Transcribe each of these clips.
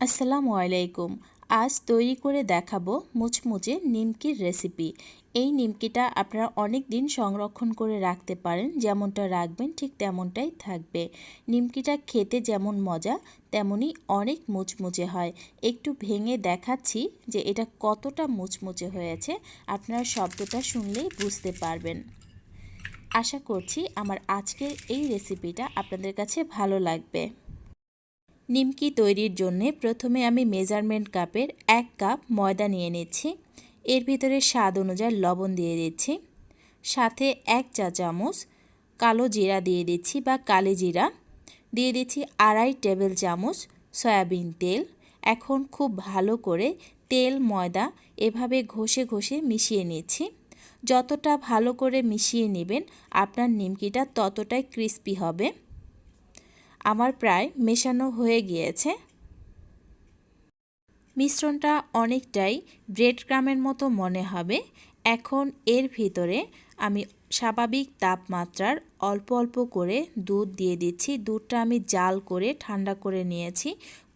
আসসালামু আলাইকুম। আজ তৈরি করে দেখাবো মুচমুচে নিমকির রেসিপি। এই নিমকিটা আপনারা অনেক দিন সংরক্ষণ করে রাখতে পারেন, যেমনটা রাখবেন ঠিক তেমনটাই থাকবে। নিমকিটা খেতে যেমন মজা, তেমনই অনেক মুচমুচে হয়। একটু ভেঙে দেখাচ্ছি যে এটা কতটা মুচমুচে হয়েছে, আপনারা শব্দটা শুনলেই বুঝতে পারবেন। আশা করছি আমার আজকের এই রেসিপিটা আপনাদের কাছে ভালো লাগবে। নিমকি তৈরির জন্য প্রথমে আমি মেজারমেন্ট কাপের এক কাপ ময়দা নিয়ে নিচ্ছি। এর ভিতরে স্বাদ অনুযায়ী লবণ দিয়ে দিচ্ছি। সাথে এক চা চামচ কালো জিরা দিয়ে দিচ্ছি বা কালি জিরা। দিয়ে দিচ্ছি আড়াই টেবিল চামচ সয়াবিন তেল। এখন খুব ভালো করে তেল, ময়দা এভাবে ঘষে ঘষে মিশিয়ে নিচ্ছি। যতটা ভালো করে মিশিয়ে নেবেন, আপনার নিমকিটা ততটাই ক্রিস্পি হবে। আমার প্রায় মেশানো হয়ে গিয়েছে। মিশ্রণটা অনেকটাই ব্রেড ক্রামের মতো মনে হবে। এখন এর ভিতরে আমি স্বাভাবিক তাপমাত্রার অল্প অল্প করে দুধ দিয়ে দিচ্ছি। দুধটা আমি জাল করে ঠান্ডা করে নিয়েছি।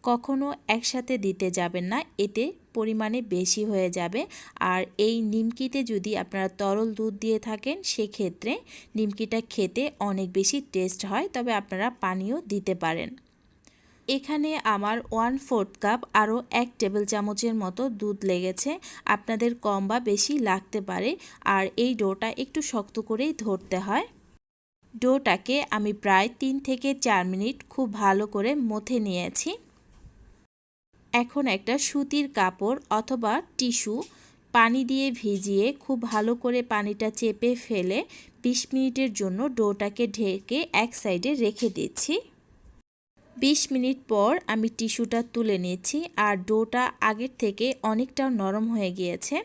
কখনো একসাথে দিতে যাবেন না, এতে পরিমাণে বেশি হয়ে যাবে। আর এই নিমকিতে যদি আপনারা তরল দুধ দিয়ে থাকেন, সেক্ষেত্রে নিমকিটা খেতে অনেক বেশি টেস্ট হয়, তবে আপনারা পানিও দিতে পারেন। এখানে আমার ওয়ান ফোর্থ কাপ আরও এক টেবিল চামচের মতো দুধ লেগেছে। আপনাদের কম বা বেশি লাগতে পারে, আর এই ডোটা একটু শক্ত করেই ধরতে হয়। ডোটাকে আমি প্রায় তিন থেকে চার মিনিট খুব ভালো করে মথে নিয়েছি। এখন একটা সুতির কাপড় অথবা টিস্যু পানি দিয়ে ভিজিয়ে খুব ভালো করে পানিটা চেপে ফেলে বিশ মিনিটের জন্য ডোটাকে ঢেকে এক সাইডে রেখে দিচ্ছি। বিশ মিনিট পর আমি টিস্যুটা তুলে নিয়েছি আর ডোটা আগের থেকে অনেকটা নরম হয়ে গিয়েছে।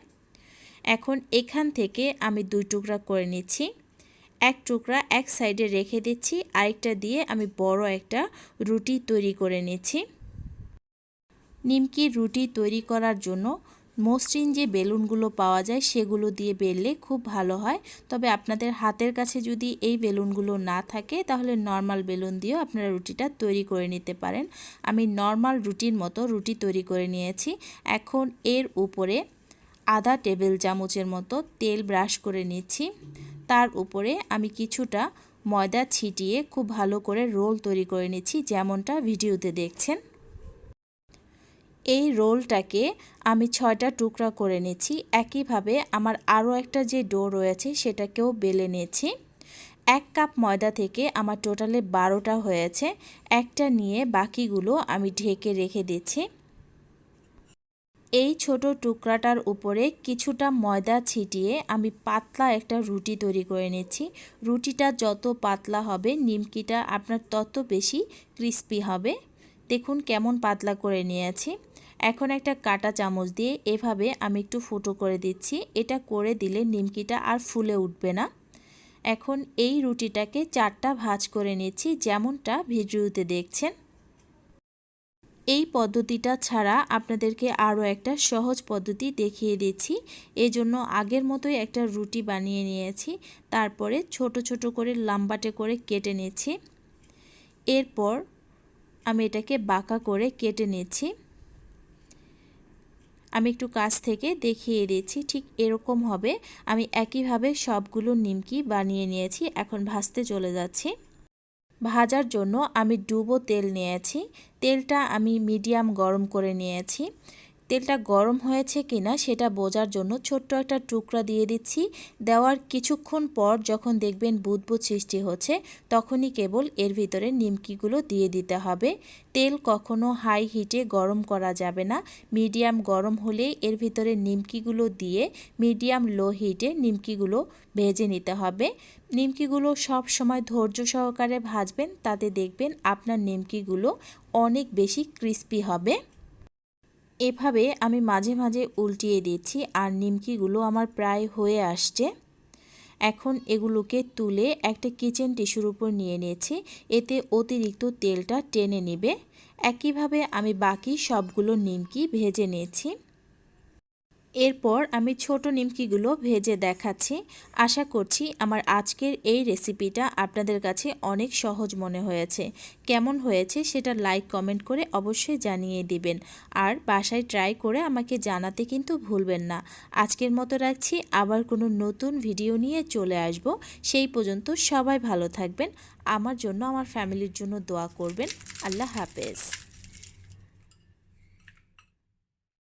এখন এখান থেকে আমি দুই টুকরা করে নিচ্ছি। এক টুকরা এক সাইডে রেখে দিচ্ছি। আরেকটা দিয়ে আমি বড় একটা রুটি তৈরি করে নিচ্ছি। নিমকির রুটি তৈরি করার জন্য মসৃণ যে বেলুনগুলো পাওয়া যায় সেগুলো দিয়ে বেললে খুব ভালো হয়। তবে আপনাদের হাতের কাছে যদি এই বেলুনগুলো না থাকে, তাহলে নর্মাল বেলুন দিয়েও আপনারা রুটিটা তৈরি করে নিতে পারেন। আমি নর্মাল রুটির মতো রুটি তৈরি করে নিয়েছি। এখন এর উপরে আধা টেবিল চামচের মতো তেল ব্রাশ করে নিচ্ছি। তার উপরে আমি কিছুটা ময়দা ছিটিয়ে খুব ভালো করে রোল তৈরি করে নিচ্ছি, যেমনটা ভিডিওতে দেখছেন। এই রোলটাকে আমি ছয়টা টুকরা করে নিচ্ছি। একইভাবে আমার আরও একটা যে ডো রয়েছে সেটাকেও বেলে নিয়েছি এক কাপ ময়দা থেকে আমার টোটালে বারোটা হয়েছে। একটা নিয়ে বাকিগুলো আমি ঢেকে রেখে দিচ্ছি। এই ছোট টুকরাটার উপরে কিছুটা ময়দা ছিটিয়ে আমি পাতলা একটা রুটি তৈরি করে নিচ্ছি। রুটিটা যত পাতলা হবে, নিমকিটা আপনার তত বেশি ক্রিস্পি হবে। দেখুন কেমন পাতলা করে নিয়েছি। এখন একটা কাটা চামচ দিয়ে এভাবে আমি একটু ফুটো করে দিচ্ছি। এটা করে দিলে নিমকিটা আর ফুলে উঠবে না। এখন এই রুটিটাকে চারটা ভাজ করে নিচ্ছি, যেমনটা ভিডিওতে দেখছেন। এই পদ্ধতিটা ছাড়া আপনাদেরকে আরও একটা সহজ পদ্ধতি দেখিয়ে দিচ্ছি। এজন্য আগের মতোই একটা রুটি বানিয়ে নিয়েছি। তারপরে ছোট ছোট করে লাম্বাটে করে কেটে নিচ্ছি। এরপর আমি এটাকে বাঁকা করে কেটে নিচ্ছি। আমি একটু কাছ থেকে দেখিয়ে দিয়েছি ঠিক এরকম হবে। আমি একইভাবে সবগুলো নিমকি বানিয়ে নিয়েছি, এখন ভাজতে চলে যাচ্ছি। ভাজার জন্য আমি ডুবো তেল নিয়েছি। তেলটা আমি মিডিয়াম গরম করে নিয়েছি। তেলটা গরম হয়েছে কিনা সেটা বোঝার জন্য ছোট্ট একটা টুকরা দিয়ে দিচ্ছি। দেওয়ার কিছুক্ষণ পর যখন দেখবেন বুদবুদ সৃষ্টি হচ্ছে, তখনই কেবল এর ভিতরে নিমকিগুলো দিয়ে দিতে হবে। তেল কখনো হাই হিটে গরম করা যাবে না। মিডিয়াম গরম হলেই এর ভিতরে নিমকিগুলো দিয়ে মিডিয়াম লো হিটে নিমকিগুলো ভেজে নিতে হবে। নিমকিগুলো সব সময় ধৈর্য সহকারে ভাজবেন, তাতে দেখবেন আপনার নিমকিগুলো অনেক বেশি ক্রিস্পি হবে। এভাবে আমি মাঝে মাঝে উল্টিয়ে দিচ্ছি আর নিমকিগুলো আমার প্রায় হয়ে আসছে। এখন এগুলোকে তুলে একটা কিচেন টিস্যুর উপর নিয়ে নিয়েছি। এতে অতিরিক্ত তেলটা টেনে নেবে। একইভাবে আমি বাকি সবগুলো নিমকি ভেজে নিয়েছি। এরপর আমি ছোট নিমকিগুলো ভেজে দেখাচ্ছি। আশা করছি আমার আজকের এই রেসিপিটা আপনাদের কাছে অনেক সহজ মনে হয়েছে। কেমন হয়েছে সেটা লাইক, কমেন্ট করে অবশ্যই জানিয়ে দিবেন। আর বাসায় ট্রাই করে আমাকে জানাতে কিন্তু ভুলবেন না। আজকের মতো রাখছি। আবার কোনো নতুন ভিডিও নিয়ে চলে আসব। সেই পর্যন্ত সবাই ভালো থাকবেন। আমার জন্য, আমার ফ্যামিলির জন্য দোয়া করবেন। আল্লাহ হাফেজ।